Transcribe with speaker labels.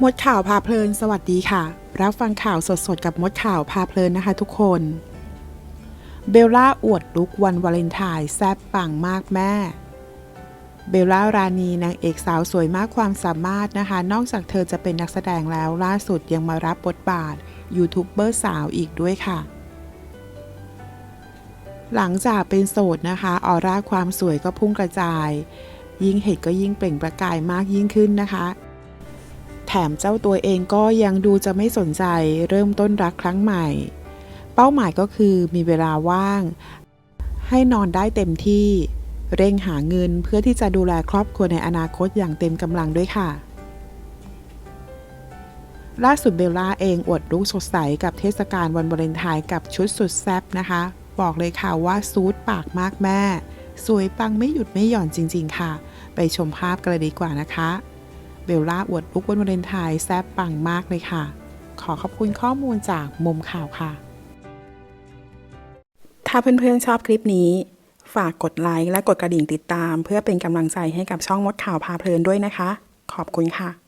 Speaker 1: มดข่าวพาเพลิน สวัสดีค่ะ รับฟังข่าวสดๆ กับมดข่าวพาเพลินนะคะทุกคน เบลล่าอวดลุกวันวาเลนไทน์แซ่บปังมากแม่ เบลล่ารานีนางเอกสาวสวยมากความสามารถนะคะ นอกจากเธอจะเป็นนักแสดงแล้วล่าสุดยังมารับบทบาทยูทูบเบอร์สาวอีกด้วยค่ะ หลังจากเป็นโสดนะคะออร่าความสวยก็พุ่งกระจาย ยิ่งเห็นก็ยิ่งเปล่งประกายมากยิ่งขึ้นนะคะ ถมเจ้าตัวเองก็ยังดูจะไม่สนใจเริ่มต้นรักครั้งใหม่ เป้าหมายก็คือมีเวลาว่าง ให้นอนได้เต็มที่ เร่งหาเงินเพื่อที่จะดูแลครอบครัวในอนาคตอย่างเต็มกำลังด้วยค่ะ ล่าสุดเบลล่าเองอวดลุกสดใสกับเทศกาลวันวาเลนไทน์กับชุดสุดแซ่บนะคะ บอกเลยค่ะว่าซูดปากมากแม่ สวยปังไม่หยุดไม่หย่อนจริง ๆ ค่ะ ไปชมภาพกันเลยดีกว่านะคะ เบลล่าอวดบุ๊กวันวาเลนไทน์แซ่บปังมากเลยค่ะ ขอขอบคุณข้อมูลจากมุมข่าวค่ะ ถ้าเพื่อนๆชอบคลิปนี้ ฝากกดไลค์และกดกระดิ่งติดตาม เพื่อเป็นกำลังใจให้กับช่องมดข่าวพาเพลินด้วยนะคะ ขอบคุณค่ะ